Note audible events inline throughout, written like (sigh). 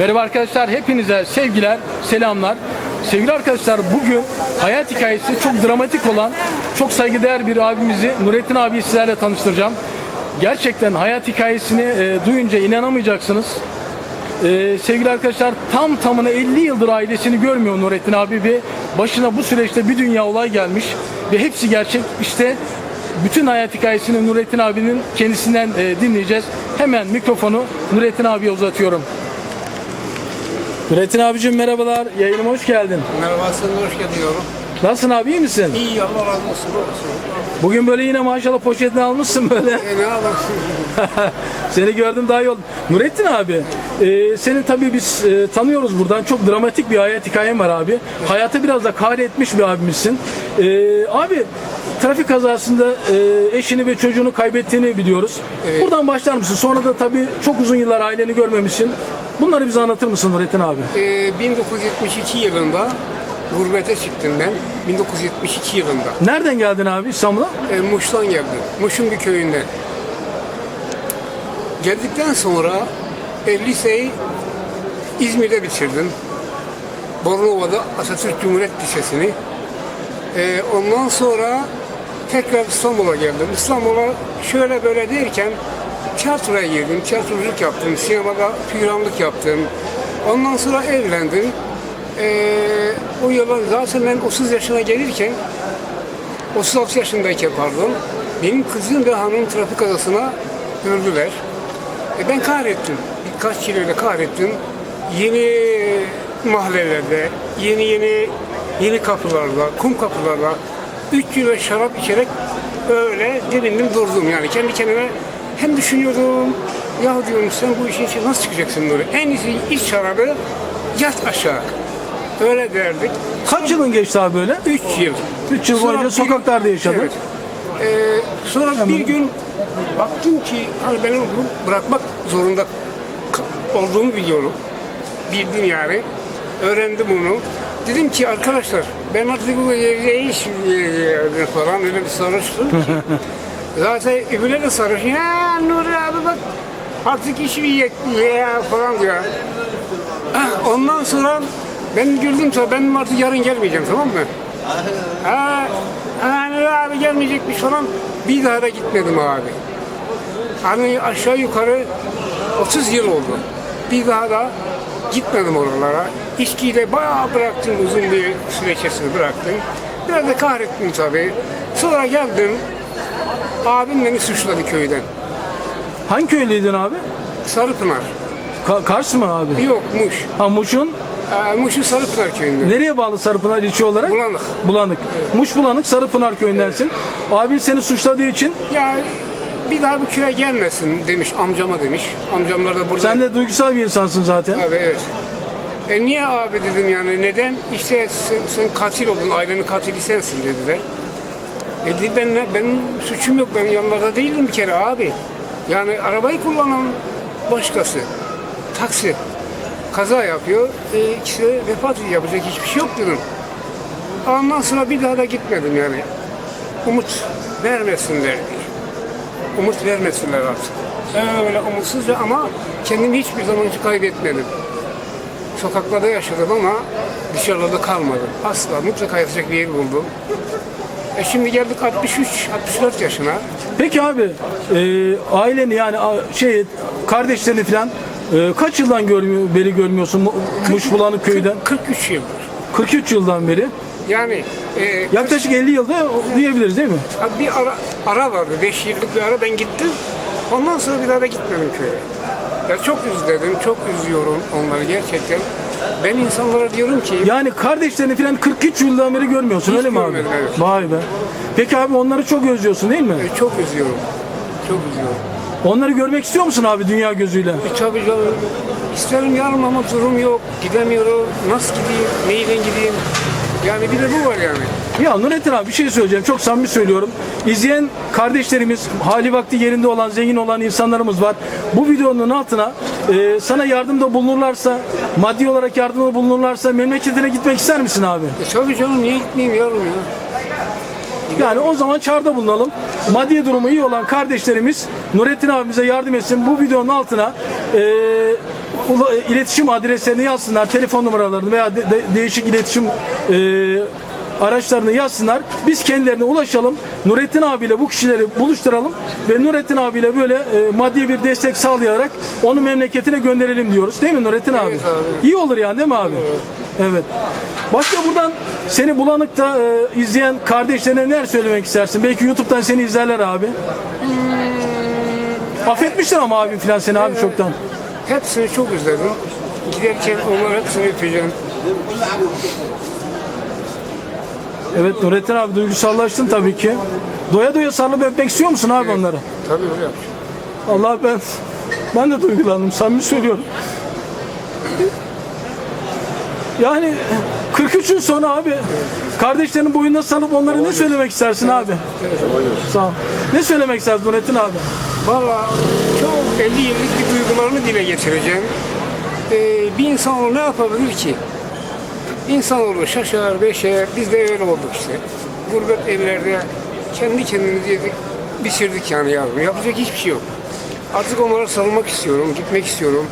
Merhaba arkadaşlar, hepinize sevgiler, selamlar. Sevgili arkadaşlar, bugün hayat hikayesi çok dramatik olan, çok saygıdeğer bir abimizi, Nurettin abiyi sizlerle tanıştıracağım. Gerçekten hayat hikayesini e, duyunca inanamayacaksınız. E, sevgili arkadaşlar, tam tamına 50 yıldır ailesini görmüyor Nurettin abi ve başına bu süreçte bir dünya olay gelmiş ve hepsi gerçek. İşte bütün hayat hikayesini Nurettin abinin kendisinden e, dinleyeceğiz. Hemen mikrofonu Nurettin abiye uzatıyorum. Nurettin abicim merhabalar. Yayınıma hoş geldin. Merhaba, sen hoş geldin yavrum. Nasılsın abi iyi misin? İyi, Allah razı olsun. Bugün böyle yine maşallah poşetini almışsın böyle. E ne alırsın? Seni gördüm daha iyi oldu. Nurettin abi, e, seni tabii biz e, tanıyoruz buradan. Çok dramatik bir hayat hikayen var abi. Hayatı biraz da kahretmiş bir abimizsin. E, abi, trafik kazasında e, eşini ve çocuğunu kaybettiğini biliyoruz. Evet. Buradan başlar mısın? Sonra da tabii çok uzun yıllar aileni görmemişsin. Bunları bize anlatır mısın Nurettin abi? E, 1972 yılında gurbete çıktım ben. 1972 yılında. Nereden geldin abi İstanbul'a? E, Muş'tan geldim. Muş'un bir köyünden. Geldikten sonra e, liseyi İzmir'de bitirdim. Bornova'da Atatürk Cumhuriyet Lisesi'ni. E, ondan sonra tekrar İstanbul'a geldim. İstanbul'a şöyle böyle derken tiyatroya girdim. Tiyatroculuk yaptım. Sinemada figüranlık yaptım. Ondan sonra evlendim. E, o yıllar zaten ben 30 yaşına gelirken 36 yaşındayken pardon, benim kızım ve hanım trafik kazasına öldüler. E ben kahrettim. Birkaç kiloyla kahrettim. Yeni mahallelerde, yeni yeni yeni kapılarda, kum kapılarda 3 kilo şarap içerek öyle dibindim durdum yani. Kendi kendime hem düşünüyordum, ya diyorum sen bu işin içine nasıl çıkacaksın böyle? En iyisi iç şarabı, yat aşağı. Öyle derdik. Kaç yılın geçti abi böyle? 3 yıl. Üç yıl boyunca bir- sokaklarda yaşadın. Evet. Ee, sonra bir gün baktım ki hani ben onu bırakmak zorunda olduğumu biliyorum. Bildim yani. Öğrendim bunu. Dedim ki arkadaşlar ben artık bu evde iş e, falan öyle bir sarhoştum ki. (laughs) Zaten öbürleri de sarhoş. Ya Nuri abi bak artık iş mi yetmiyor ya falan diyor. (clears throat) Ondan sonra ben güldüm sonra ben artık yarın gelmeyeceğim tamam mı? Ha, hani abi gelmeyecekmiş falan. Bir daha da gitmedim abi. Hani aşağı yukarı 30 yıl oldu. Bir daha da gitmedim oralara. İçkiyi de bayağı bıraktım uzun bir süre içerisinde bıraktım. Biraz da kahrettim tabii. Sonra geldim. Abim beni suçladı köyden. Hangi köylüydün abi? Sarıpınar. Ka- Kars mı abi? Yok Muş. Ha Muş'un Ee, Muş'un Sarıpınar köyünde. nereye bağlı Sarıpınar ilçe olarak? Bulanık. Bulanık. Muş Bulanık Sarıpınar köyündensin. Abin seni suçladığı için Ya bir daha bu köye gelmesin demiş amcama demiş. Amcamlar da burada. sen de duygusal bir insansın zaten. Abi evet. E niye abi dedim yani neden? İşte sen, sen katil oldun, ailenin katili sensin dediler. E ben benim suçum yok, ben yanlarda değildim bir kere abi. Yani arabayı kullanan başkası. Taksi. Kaza yapıyor, e, ikisi vefat ediyor, yapacak hiçbir şey yok dedim. Ondan sonra bir daha da gitmedim yani. Umut vermesinler. Umut vermesinler artık. Öyle umutsuzca ama kendimi hiçbir zaman hiç kaybetmedim. Sokaklarda yaşadım ama dışarıda kalmadım. Asla mutlaka yatacak bir yer buldum. E şimdi geldik 63-64 yaşına. Peki abi e, aileni yani a- şey kardeşlerini falan e, kaç yıldan görmüyor, beri görmüyorsun Mu- Muş Bulanık köyden? 43 yıldır. 43 yıldan beri. Yani e, Yaklaşık 50 yılda diyebiliriz değil mi? bir ara, ara vardı. 5 yıllık bir ara ben gittim. Ondan sonra bir daha da gitmedim köye. Ya çok üzledim, çok üzüyorum onları gerçekten. Ben insanlara diyorum ki Yani kardeşlerini falan 43 yıldan beri görmüyorsun Hiç öyle mi abi? görmedim, evet. Vay be. Peki abi onları çok özlüyorsun değil mi? e, çok üzüyorum. Çok üzüyorum. Onları görmek istiyor musun abi dünya gözüyle? E tabii canım. İsterim yarın ama durum yok. Gidemiyorum. Nasıl gideyim? Neyle gideyim? Yani bir de bu var yani. Ya Nurettin abi bir şey söyleyeceğim. Çok samimi söylüyorum. İzleyen kardeşlerimiz, hali vakti yerinde olan, zengin olan insanlarımız var. Bu videonun altına e, sana yardımda bulunurlarsa, maddi olarak yardımda bulunurlarsa memleketine gitmek ister misin abi? E tabii canım niye gitmeyeyim yarın ya? Yani o zaman çağrıda bulunalım. Maddi durumu iyi olan kardeşlerimiz Nurettin abimize yardım etsin. Bu videonun altına e, ula- iletişim adreslerini yazsınlar, telefon numaralarını veya de- de- değişik iletişim e, araçlarını yazsınlar. Biz kendilerine ulaşalım. Nurettin abiyle bu kişileri buluşturalım ve Nurettin abiyle böyle e, maddi bir destek sağlayarak onu memleketine gönderelim diyoruz. Değil mi Nurettin abi? Evet abi. İyi olur yani değil mi abi? Evet. Başka buradan seni bulanıkta e, izleyen kardeşlerine neler söylemek istersin? Belki YouTube'dan seni izlerler abi. Affetmişler ama abi filan seni abi çoktan. Hepsini çok özledim. Giderken onların hepsini öpeceğim. Evet Nurettin abi duygusallaştın tabii ki. Doya doya sarılıp öpmek istiyor musun abi onları? Tabii öyle yapacağım. Allah ben ben de duygulandım samimi söylüyorum. Yani 43 yıl sonra abi kardeşlerinin boyunda sarılıp onlara ne söylemek istersin abi? Sağ ol. Ne söylemek istersin Nurettin abi? Valla çok 50 yıllık bir duygularını dile getireceğim. Ee, bir insan ne yapabilir ki? İnsanoğlu şaşar, beşer, biz de öyle olduk işte. Gurbet evlerde kendi kendimizi yedik, bitirdik yani yavrum. Yapacak hiçbir şey yok. Artık onlara sarılmak istiyorum, gitmek istiyorum.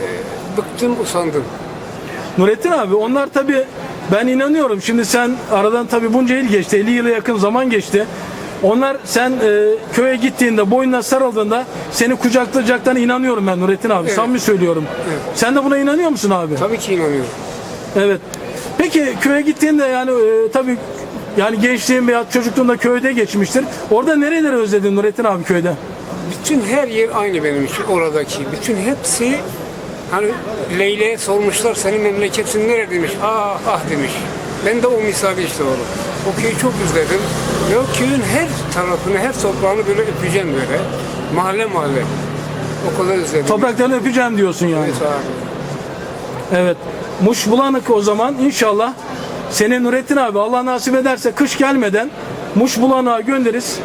Ee, bıktım, usandım. Nurettin abi onlar tabi ben inanıyorum şimdi sen aradan tabi bunca yıl geçti 50 yıla yakın zaman geçti. Onlar sen e, köye gittiğinde boynuna sarıldığında seni kucaklayacaklarına inanıyorum ben Nurettin abi. Evet. Samimi söylüyorum. Sen de buna inanıyor musun abi? Tabii ki inanıyorum. Evet. Peki köye gittiğinde yani e, tabii yani gençliğin veya çocukluğunda köyde geçmiştir. Orada nereleri özledin Nurettin abi köyde? Bütün her yer aynı benim için oradaki. Bütün hepsi hani Leyla'ya sormuşlar senin memleketin nerede demiş. Ah ah demiş. Ben de o misali işte oğlum. O köyü çok özledim. Ve o köyün her tarafını, her toprağını böyle öpeceğim böyle. Mahalle mahalle. O kadar özledim. Topraklarını öpeceğim diyorsun yani. Evet abi. Evet. Muş Bulanık o zaman inşallah seni Nurettin abi Allah nasip ederse kış gelmeden Muş Bulanık'a göndeririz.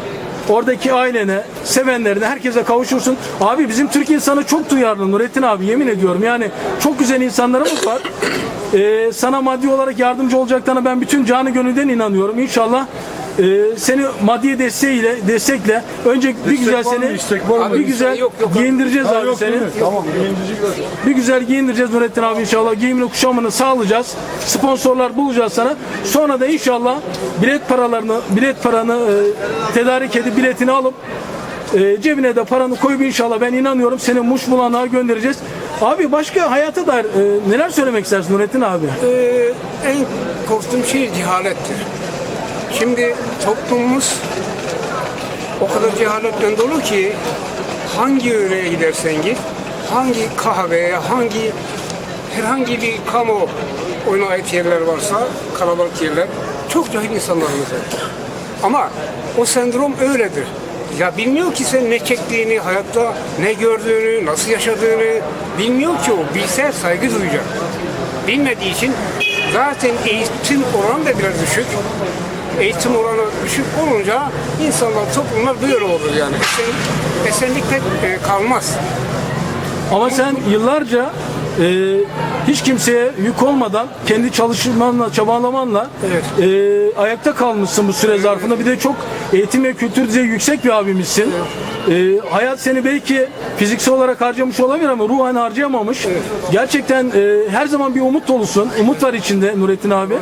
Oradaki ailene, sevenlerine, herkese kavuşursun. Abi bizim Türk insanı çok duyarlı Nurettin abi yemin ediyorum. Yani çok güzel insanlarımız var. Ee, sana maddi olarak yardımcı olacaklarına ben bütün canı gönülden inanıyorum. İnşallah e, seni maddi desteğiyle, destekle önce bir güzel var mı? seni İstek var mı? bir güzel Yok, yok. giyindireceğiz Ha, abi yok seni. değil mi? Tamam. Yenilecekler. Bir güzel giyindireceğiz Nurettin abi inşallah. Giyimini kuşamını sağlayacağız. Sponsorlar bulacağız sana. Sonra da inşallah bilet paralarını, bilet paranı e, tedarik edip biletini alıp e, cebine de paranı koyup inşallah ben inanıyorum seni Muş Bulanık'a göndereceğiz. Abi başka hayata dair e, neler söylemek istersin Nurettin abi? Ee, en korktuğum şey cehalettir. Şimdi toplumumuz o kadar cehaletle dolu ki hangi yöreye gidersen git, hangi kahveye, hangi herhangi bir kamu oyuna ait yerler varsa, kalabalık yerler, çok cahil insanlarımız var. Ama o sendrom öyledir. Ya bilmiyor ki sen ne çektiğini, hayatta ne gördüğünü, nasıl yaşadığını bilmiyor ki o. Bilse saygı duyacak. Bilmediği için zaten eğitim oranı da biraz düşük. Eğitim oranı düşük olunca insanlar, toplumlar böyle olur yani. Esen, esenlik pek e, kalmaz. Ama sen yıllarca e, hiç kimseye yük olmadan kendi çalışmanla, çabalamanla Evet. e, ayakta kalmışsın bu süre zarfında. Bir de çok eğitim ve kültür düzeyi yüksek bir abimizsin. E, hayat seni belki fiziksel olarak harcamış olabilir ama ruhen harcayamamış. Gerçekten e, her zaman bir umut dolusun. Umut var içinde Nurettin abi.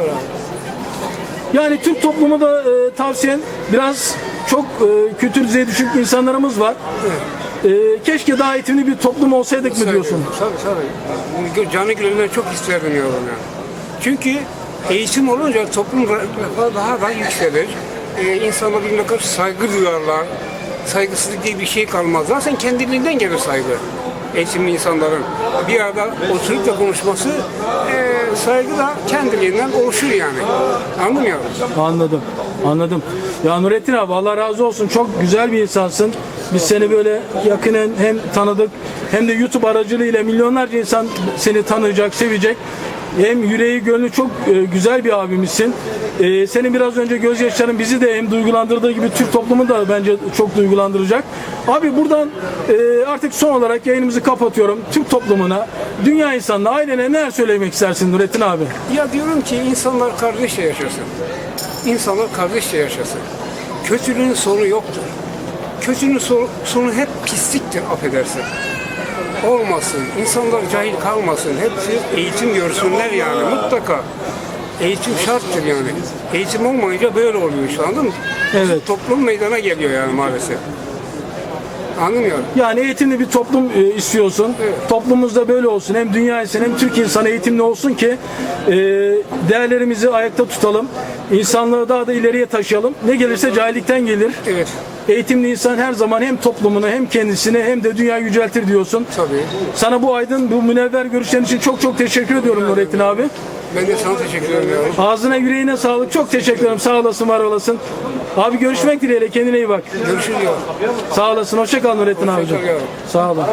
Yani Türk toplumu da e, tavsiyen biraz çok e, kültür düzeyi düşük insanlarımız var. E, keşke daha eğitimli bir toplum olsaydık mı diyorsun? Tabii tabii. Canı gönülden çok isterdim yavrum yani. Çünkü eğitim olunca toplum refahı daha da yükselir. Ee, insanlar birbirine karşı saygı duyarlar. Saygısızlık diye bir şey kalmaz. Zaten kendiliğinden gelir saygı. Eğitimli insanların bir arada oturup da konuşması e, saygı da kendiliğinden oluşur yani. Mı yavrum? Anladım. Anladım. Ya Nurettin abi Allah razı olsun. Çok güzel bir insansın. Biz seni böyle yakinen hem tanıdık hem de YouTube aracılığıyla milyonlarca insan seni tanıyacak, sevecek. Hem yüreği, gönlü çok e, güzel bir abimizsin. E, senin biraz önce gözyaşların bizi de hem duygulandırdığı gibi Türk toplumu da bence çok duygulandıracak. Abi buradan e, artık son olarak yayınımızı kapatıyorum. Türk toplumuna, dünya insanına, ailene neler söylemek istersin Nurettin abi? Ya diyorum ki insanlar kardeşçe yaşasın. İnsanlar kardeşçe yaşasın. Kötülüğün sonu yoktur. Kötülüğün sonu, sonu hep pisliktir affedersin. Olmasın, insanlar cahil kalmasın, hepsi eğitim görsünler yani mutlaka. Eğitim şarttır yani. Eğitim olmayınca böyle oluyor işte anladın mı? Evet. Toplum meydana geliyor yani maalesef. Yani? Yani eğitimli bir toplum e, istiyorsun. Evet. Toplumumuzda böyle olsun. Hem dünya insanı hem Türk insanı eğitimli olsun ki e, değerlerimizi ayakta tutalım. İnsanlığı daha da ileriye taşıyalım. Ne gelirse cahillikten gelir. Evet. Eğitimli insan her zaman hem toplumunu hem kendisini hem de dünyayı yüceltir diyorsun. Tabii. Sana bu aydın, bu münevver görüşlerin için çok çok teşekkür ediyorum Nurettin abi. Ben de sana teşekkür ediyorum. Ağzına yüreğine sağlık. Çok teşekkür ederim. Sağ olasın, var olasın. Abi görüşmek dileğiyle. Kendine iyi bak. Görüşürüz. Sağ olasın. Hoşça kal Nurettin abicim. kal. Sağ olun.